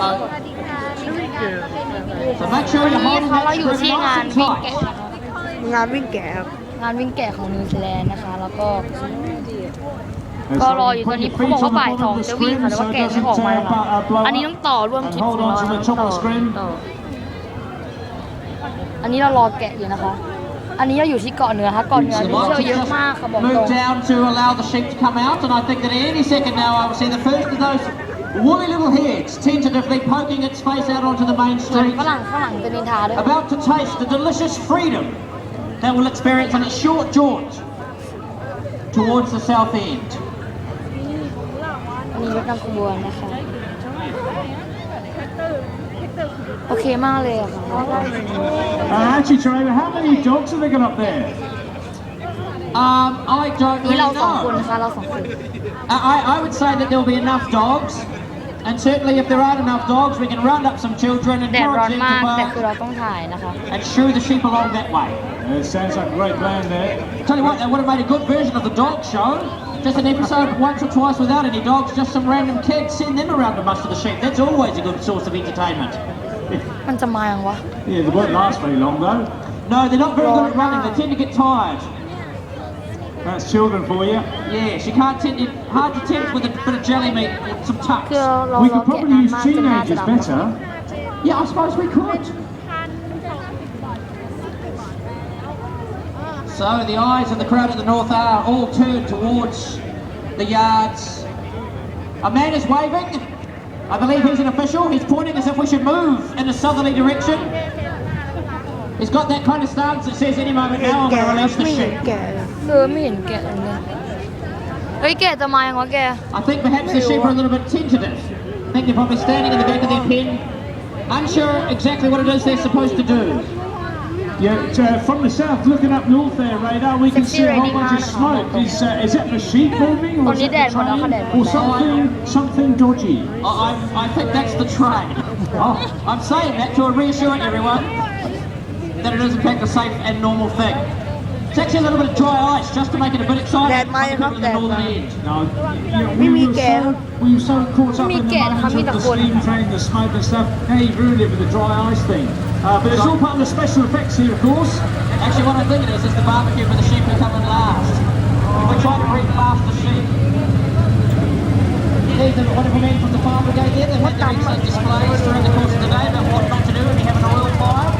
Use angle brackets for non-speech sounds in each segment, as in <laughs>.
hello. So make sure วัน you นี้ hold นะคะ that เราอยู่ screw ที่งาน nice and วิ่ง tight. แกะนะคะงานวิ่งแกะครับงานวิ่งแกะของนิวซีแลนด์นะคะ แล้วก็ ก็รออยู่ตอนนี้เขาบอกว่าบ่ายสองจะวิ่งค่ะแต่ว่าแกะไม่ออกมานะคะอันนี้ต้องต่อร่วมคลิปของเรานะคะต่อต่ออันนี้เรารอแกะอยู่นะคะ อันนี้เราอยู่ที่เกาะเหนือค่ะเกาะเหนือ So ที่ Mike เที่ยว has เยอะ just มากค่ะบอกตรง moved down to allow the sheep to come out, and I think that any second now I will see the first of those woolly little heads tentatively poking its face out onto the main เหมือน street, ฝรั่งฝรั่งจะนินทาด้วย about to taste the delicious freedom that will experience on its short jaunt towards the south end. อันนี้รถนำขบวนนะคะ โอเคมากเลยอะค่ะ Uh, actually, Teresa, how many dogs have they got up there? Um, I don't นี่ really เราสองคน know. นะคะ เราสองคน I, I- I would say that there'll be enough dogs, and certainly if there aren't enough dogs, we can round up some children, แดดร้อน encourage them มาก to แต่คือ uh, เราต้องถ่ายนะคะ and shoo the sheep along that way. Uh, sounds like a great plan there. Tell you what, they would have made a good version of the dog show. Just an episode once or twice without any dogs, just some random kids, send them around to muster the sheep. That's always a good source of entertainment. <laughs> มันจะมายังวะ Yeah, they won't last very long though. No, they're not very good at running. They tend to get tired. That's children for you. Yeah, she can't tempt you, hard to tempt with a bit of jelly meat and some tucks. We could probably use teenagers better. Yeah, I suppose we could. So the eyes of the crowd at the north are all turned towards the yards. A man is waving. I believe he's an official. He's pointing as if we should move in a southerly direction. He's got that kind of stance that says any moment now I'm going to release the ship. เห็น sheep. แกะเลย เออไม่เห็นแกะเลยเนี่ยเฮ้ยแกะจะมายังวะแก I think perhaps the sheep are a little bit tentative. I think they're probably standing in the back of their pen, unsure exactly what it is they're supposed to do. Yeah, t- uh, from the south, looking up north there, radar, we can Sexy see a whole raining bunch of man. smoke. Is, uh, is that the sheep moving, or Oh, is ni it the dad mo daw, train, kadad mo or daw. something, something dodgy? I, I, I think that's the train. Oh, I'm saying that to reassure everyone that it is in fact a safe and normal thing. It's actually a little bit of dry ice just to make it a bit exciting Dad, for my the people in the dad, northern my- end. no. You know, Me, we, me were care. so, we were so caught up Me in the care, moment kami of the takot. steam train, the smoke and stuff. Now you've ruined it with the dry ice thing. Uh, but it's all part of the special effects here, of course. Actually, what I think it is is the barbecue for the sheep who come in last. We're trying to bring past the sheep. These are wonderful men from the fire brigade there. They've had their excellent displays during the course of the day about what not to do if you have an oil fire.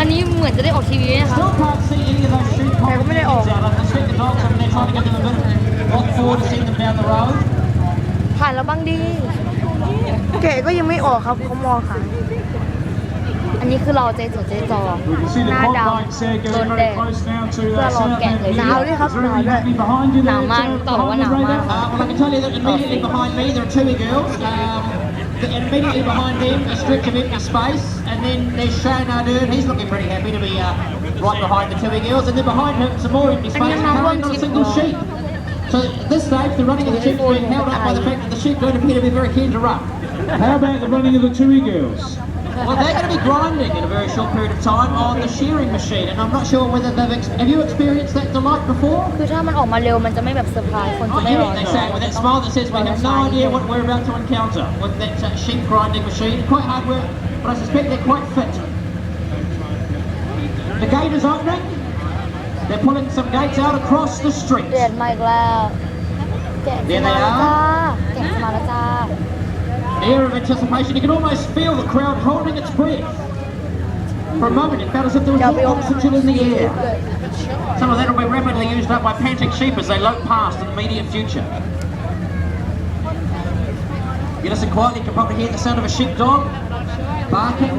อันนี้เหมือนจะได้ออกทีวีด้วยนะคะ Still can't see any of those sheep แกก็ไม่ได้ออกผ่านแล้วบ้างดีแกก็ยังไม่ออกครับเขามองค่ะ อันนี้คือรอเจสดเจจอหน้าดำโดนแดดเพื่อรอแกะเลยหนาวด้วยครับหนาวด้วยหนาวมากตอว่าหนาวมาก And immediately behind him, a strict commitment space, and then there's Shane Ardern. He's looking pretty happy to be uh, right behind the two girls, and then behind him some more empty space. And and then currently one not a sheep single more. sheep. So at this stage, the running of the sheep is being held up by the fact that the sheep don't appear to be very keen to run. How about the running of the Tui girls? Well, they're going to be grinding in a very short period of time on the shearing machine, and I'm not sure whether they've. Ex- have you experienced that delight before? คือถ้ามันออกมาเร็วมันจะไม่แบบเซอร์ไพรส์คนจะ I ไม่รอ get it, they say, with that smile that says we have no idea what we're about to encounter with that uh, sheep grinding machine. Quite hard work, but I suspect they're quite fit. The gate is opening. They're pulling some gates out across the street. เดือดมาอีกแล้วแกะจะมาแล้วจ้าแกะจะมาแล้วจ้า Air of anticipation. You can almost feel the crowd holding its breath. For a moment, it felt as if there was more oxygen in the air. Some of that will be rapidly used up by panting sheep as they lope past in the immediate future. You listen quietly, you can probably hear the sound of a sheep dog barking.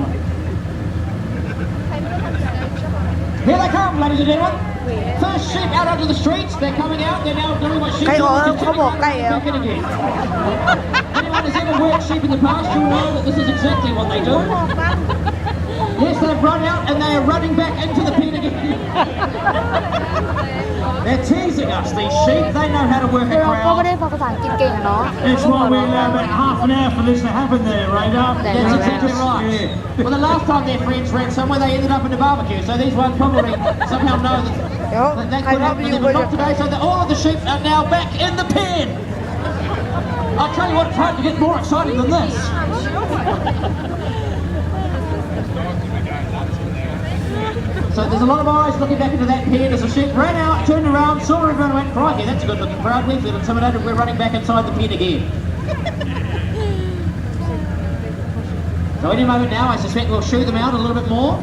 Here they come, ladies and gentlemen. First sheep out onto the streets. They're coming out. They're now doing what sheep do. They're come turning on, around hey, and back in again. Anyone who's ever worked sheep in the past, you'll know that this is exactly what they do. Yes, they've run out and they are running back into the pen again. They're teasing us, these sheep. They know how to work a คือเราก็ไม่ crowd. ได้ฟังภาษาอังกฤษเก่งเนาะ That's why we allow about half an hour for this to happen there, radar. That's That's Yeah. exactly right. Yeah. Well, the last time their friends ran somewhere, they ended up in a barbecue. So these ones probably somehow know that, เดี๋ยว that, that ใคร could เข้า happen ไป to อยู่ them. บ But น not today, so that all of the sheep are now back in the pen. I'll tell you what, it's hard to get more exciting than this. So there's a lot of eyes looking back into that pier. As a ship ran out, turned around, saw everyone went, crikey, that's a good looking crowd. We feel intimidated. We're running back inside the pit again. so any moment now, I suspect we'll shoot them out a little bit more.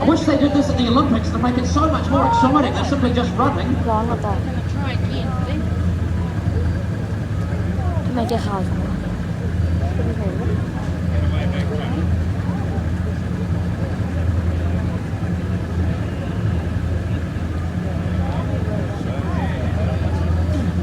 I wish they did this at the Olympics to make it so much more exciting. They're simply just running. Make it hard.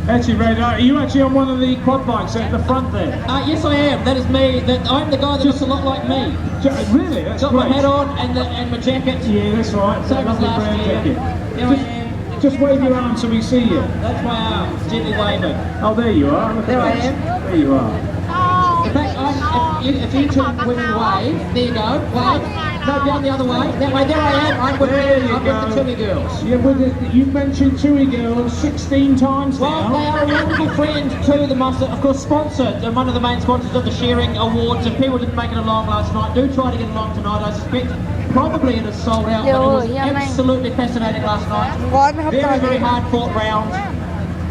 Actually, Radar, are you actually on one of the quad bikes at the front there? Uh, yes, I am. That is me. That I'm the guy that looks a lot like me. Ju- Really? That's Got my great. hat on and the, and my jacket. Yeah, that's right. Same as Lovely last year. jacket. Here I am. Just wave your arm so we see you. That's my arm, gently waving. Oh, there you are. Look There I that. am. There you are. In fact, I'm, if, you, if you two women wave, there you go. Wave. No, down the other way. That way, there I am. I'm with, I'm with the tui Girls. Yeah, with the, you've mentioned tui Girls 16 times well, now. Well, they are a wonderful friend to the Mustard. Of course, sponsored, and one of the main sponsors of the Shearing Awards. If people didn't make it along last night, do try to get along tonight. I suspect probably it is sold out, but it was absolutely fascinating last night. Very, very hard fought round.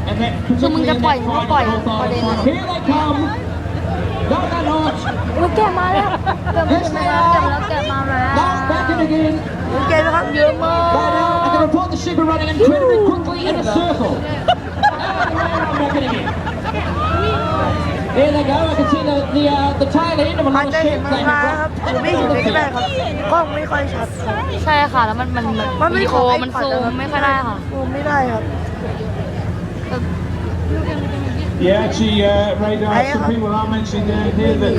And that particularly in that final, final, final, final. Here they come. No, they're not. โอ้ยแกะมาแล้วแกะมาแล้วแกะมาแล้วแกะมาแล้ว No, back in again. โอเคนะครับเยอะมาก Right now, I can report the sheep are running incredibly quickly in a circle. And back in again. There they go. I can see the the, uh, the tail end of a อาจ lot of จะเห็น sheep. มัน They มา have ครับ run- หรือไม่เห็นเลยก็ได้ครับกล้องไม่ค่อยชัดครับ ใช่ค่ะ แล้วมันมันมันมันไม่วิดีขโอองไอมันพอดซูมไม่ค่อยได้ค่ะซูมไม่ได้ครับ Yeah, actually, uh,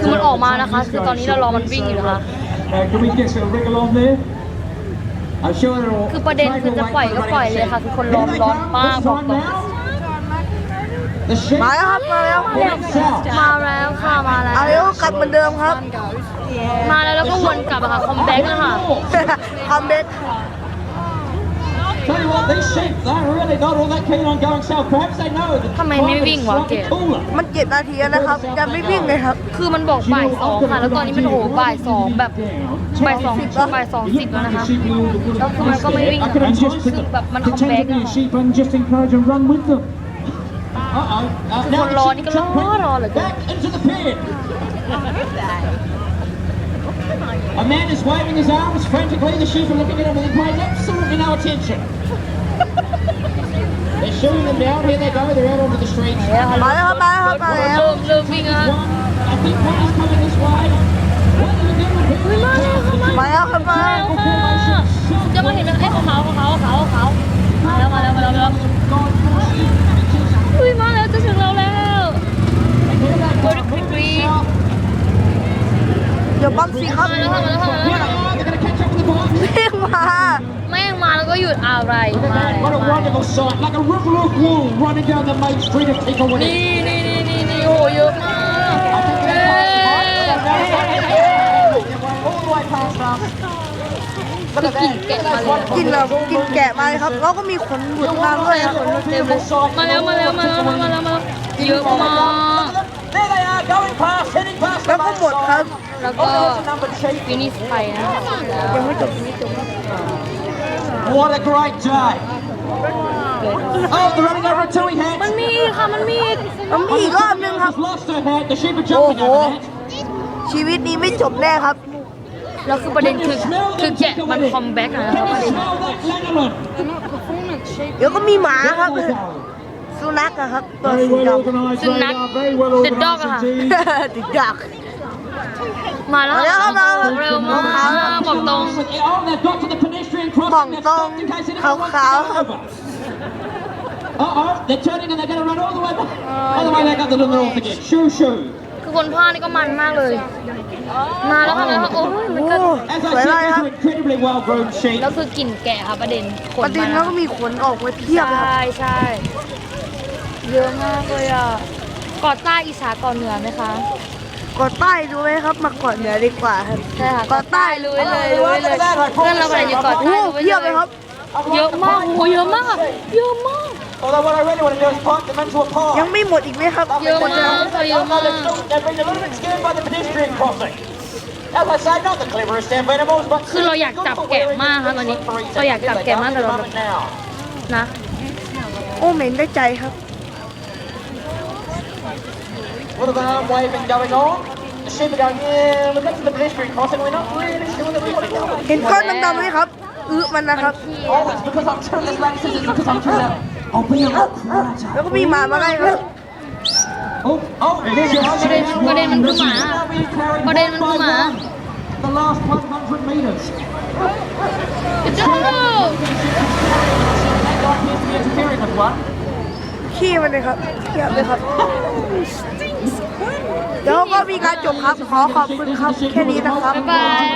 คือมันออกมา uh, นะคะ the คือตอนนี้เรารอมันวิ่งอยู่นะคะ Uh, can we get a wriggle on there? I'm sure they're all. คือประเด็นคือจะปล่อยก็ปล่อยเลยค่ะคือคนร้อนร้อนมากบอกตรง The sheep มาแล้วครับมาแล้ว went south. มาแล้วค่ะมาแล้วเอาเร็วกลับเหมือนเดิมครับ มาแล้วแล้วก็วนกลับอะค่ะคอมแบ็กอะค่ะคอมเบก Tell you what, these sheep, they're really not all that keen on going south. Perhaps they know that ทำไมไม่วิ่งวะ climate's เก slightly ด cooler. มันเจ็ดนาทีแล้วนะครับยังไม่วิ่งเลยครับ คือมันบอกบ่ายสองค่ะ แล้วตอนนี้มันโอ้โหบ่ายสองแบบบ่ายสองบ่ายสองสิบแล้วนะคะ แล้วคือมันก็ไม่วิ่งอะ And just คือแบบมันคอม pretend แบ็ก to be อะ a ค่ะ sheep and just encourage and run with them. Uh-oh. Uh, now Con the lo sheep đi, con jump lo, lo là Back into the pen. A man is waving his arms frantically, the sheep are looking at him with they're absolutely no attention. <laughs> they're shooting them down, here they go, they're out onto the streets. Yeah, hello, hello, hello. Moving on. I think one is coming this way. Hello, hello. Hello, hello. Hello, hello. เดี๋ยวบัมสิครับมาแล้วค่ะมาแล้วค่ะมาแล้ว Here ค่ะ they are. They're going to catch up with the bike. เรียกมาแม่งมาแล้วก็หยุดอะไรมานี่นี่นี่นี่นี่โอ้เยอะมากกินแกะมาเลยกินแบบกินแกะมาเลยครับ แล้วก็มีขนหลุดมาด้วยครับเต็มเลยมาแล้วมาแล้วมาแล้วมาแล้วมาแล้วเยอะมากแล้วก็หมดครับ แล้วก็ Oh, there's a numbered sheep. ฟินิชไปนะยังไม่จบนี้จบ What a great day. Oh, they're running over a Tui มัน hat. มีอีกค่ะมันมีอีกมันมีอีกรอบนึงครับ Has lost her hat. The sheep are jumping Oh, over oh. that. ชีวิตนี้ไม่จบแน่ครับแล้วคือประเด็นคือคือแกะมันคอมแบ็กอะนะ Can ประ you เด็น smell that lanolin? เดี๋ยวก็มีหมาครับสุนัขอะครับตัว Very สี well ด organised, Sunak. Radar. Very well The dog, organised ah. indeed. ำติดดัก มาแล้วมาแล้วครับมาแล้วเร็วมากบอกตรง Oh, they've got to the pedestrian crossing. Bỏng They've tông, stopped in case anyone khảo wants to khảo. go over. Uh-oh, they're turning and they're going to run all the way back. All the way back up the little north again. Shoo, shoo. คือคนพานี่ก็มันมากเลย มาแล้วค่ะมาแล้วค่ะโอ้ยมันก็โอ้ As ส I วย said, มาก these ครับ are incredibly well-groomed sheep. แล้วคือกลิ่นแกะค่ะประเด็นขปนระเด็นมาแล้วก็มีขนออกมาเทียบเลยคใช่รับใช่เยอะมากเลยอะเกาะใต้อีสานเกาะเหนือไหมคะ กดใต้ดูไหมครับ มาเกาะเหนือดีกว่าครับใช่ค่ะเกาะใต้ลุยเลยลุยเลยเพื่อนเราไปอยู่เกาะโอ้ใต้ลุยเทียบเลเลยยครับ เยอะมากโอ้เยอะมากเยอะมาก Although what I really want to do is park them into a park. ยังไม่หมดอีกไหมครับ เยอะมากค่ะเยอะมาก They've been a little bit scared by the pedestrian crossing. As I say, not the cleverest damn animals, but คือเราอยากจับแกะมากครับตอนนี้เราอยากจับแกะมากแต่เรา now. นะ โอ้เหม็นได้ใจครับ Little bit of arm waving going on. The sheep are going, yeah, we've got to the pedestrian crossing. We're not really sure that we want to go. เห็นก้อนดำๆไหมครับอึมันนะครับ Oh, it's because I'm trying. This lady says it's because I'm trying to. Oh, be a lot quieter. แล้วก็มีหมามาไล่ครับ Oh, oh, it is just ประเด็นประเด็นมันคือหมาประเด็นมันคือหมา the last 100 meters. จุ๊บ That guy appears to be interfering with one. ขี้มันเลยครับเทียบเลยครับ แล้วก็มีการจบครับ ขอขอบคุณครับแค่นี้นะครับ บ๊ายบาย